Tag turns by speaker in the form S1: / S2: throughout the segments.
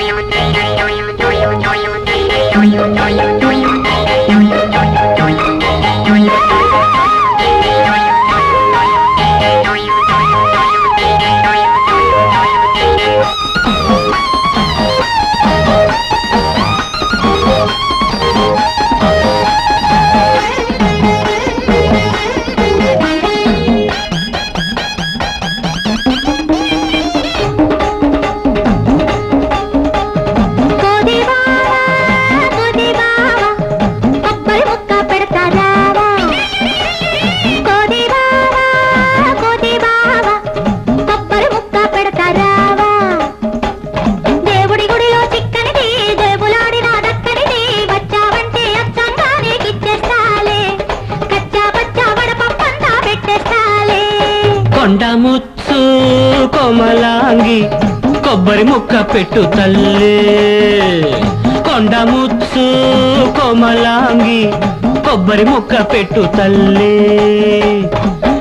S1: కోడి
S2: కోమలాంగి కొబ్బరి ముక్క పెట్టు తల్లి. కొండ ముచ్చు కోమలాంగి కొబ్బరి ముక్క పెట్టు తల్లి.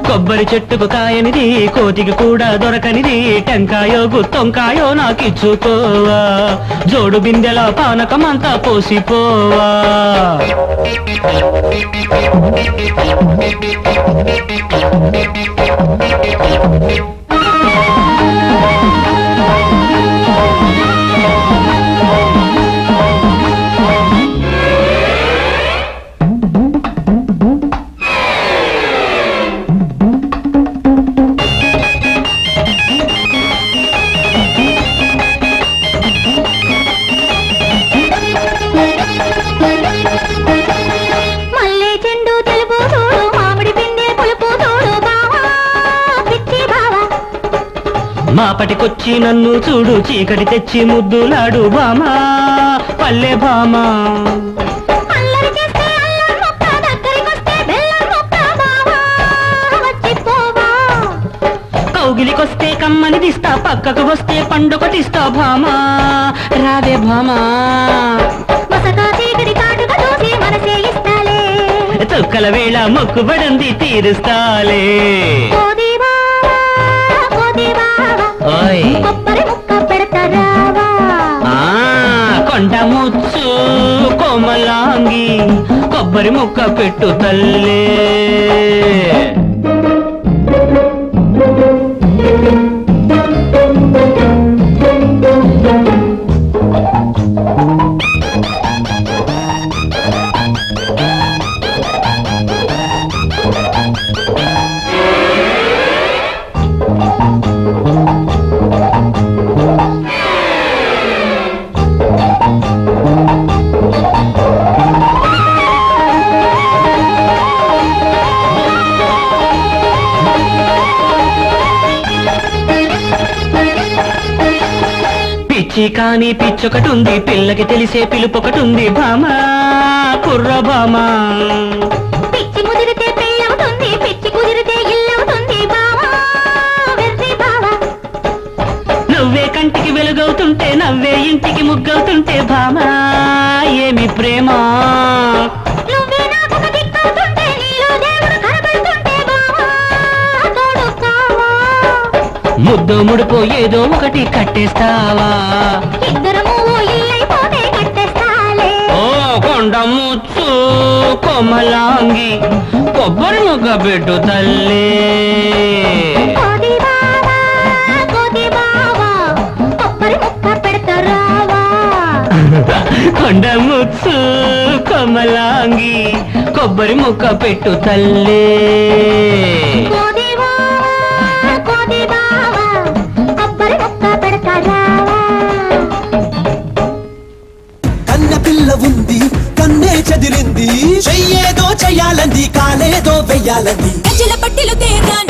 S2: కొబ్బరి చెట్టుకు కాయనిది కోతికి కూడా దొరకనిది టెంకాయో గుత్తొంకాయో నాకిచ్చుకోవా. జోడు బిందెల పానకమంతా పోసిపోవా.
S1: మల్లె
S2: మాపటికొచ్చి నన్ను చూడు చీకటి తెచ్చి ముద్దులాడు బామా పల్లె బామా. కౌగిలికొస్తే కమ్మని దిస్తా పక్కకు వస్తే పండుగటిస్తా భామా రావే భామా చుక్కల వేళ మొక్కుబడింది తీరుస్తాలే. కొండ ముచ్చు కొమలాంగి కొబ్బరి ముక్క పెట్టు తల్లే. పిచ్చి కాని పిచ్చొకటుంది. పిల్లకి తెలిసే పిలుపొకటుంది. భామా కుర్ర భామా.
S1: పిచ్చి ముదిరితే పెళ్ళవుతుంది. పిచ్చి కుదిరితే ఇల్లవుతుంది.
S2: నువ్వే కంటికి వెలుగవుతుంటే నవ్వే ఇంటికి ముగ్గవుతుంటే భామా ఏమి ప్రేమ? ముద్దు ముడుపు ఏదో ఒకటి కట్టేస్తావా?
S1: ఓ
S2: కొండ ముచ్చు కొమ్మలాంగి కొబ్బరి ముగ్గ పెట్టు తల్లి. కొండ ముచ్చు కొమ్మలాంగి కొబ్బరి ముక్క పెట్టు తల్లి.
S3: చెయ్యేదో చెయ్యాలంది కాలేదో వెయ్యాలంది.
S4: గజ్జల పట్టిలు తేరు